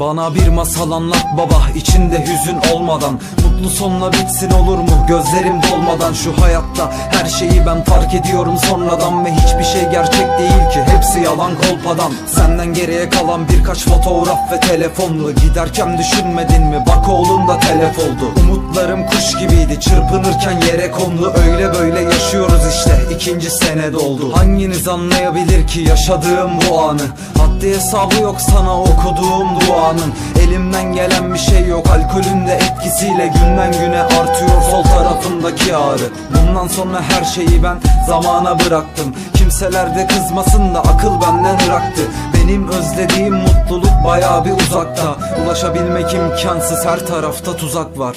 Bana bir masal anlat baba içinde hüzün olmadan. Mutlu sonla bitsin olur mu? Gözlerim dolmadan Şu hayatta. Her şeyi ben fark ediyorum sonradan Ve hiçbir şey gerçek değil ki. Hepsi yalan kolpadan. Senden geriye kalan birkaç fotoğraf ve telefonlu Giderken düşünmedin mi? Bak oğlun da telef oldu. Umutlarım kuş gibiydi. Çırpınırken yere kondu. Öyle böyle yaşıyoruz işte. İkinci sene doldu. Hanginiz anlayabilir ki yaşadığım bu anı? Haddi hesabı yok sana okuduğum duanın Elimden gelen bir şey yok. Alkolün de etkisiyle Günden güne artıyor sol tarafımdaki ağrı. Bundan sonra her şeyi ben zamana bıraktım. Kimseler de kızmasın da akıl benden ıraktı. Benim özlediğim mutluluk baya bir uzakta. Ulaşabilmek imkansız. Her tarafta tuzak var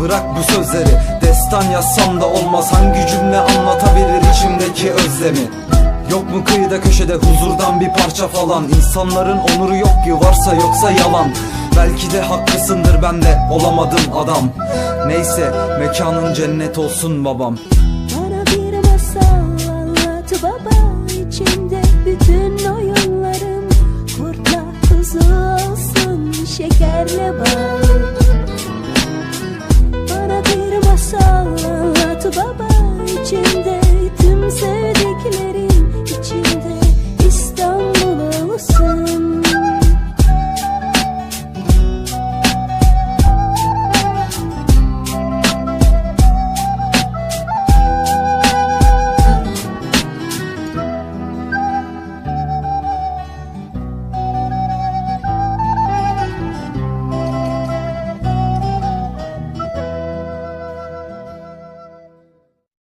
Bırak bu sözleri. Destan yazsam da olmaz. Hangi cümle anlatabilir içimdeki özlemi? Yok mu kıyıda köşede huzurdan bir parça falan? İnsanların onuru yok ki varsa yoksa yalan. Belki de haklısındır ben de olamadım adam. Neyse mekanın cennet olsun babam. Bana bir masal anlat baba. İçinde bütün oyunlarım. Kurtla kuzu olsun şekerle bal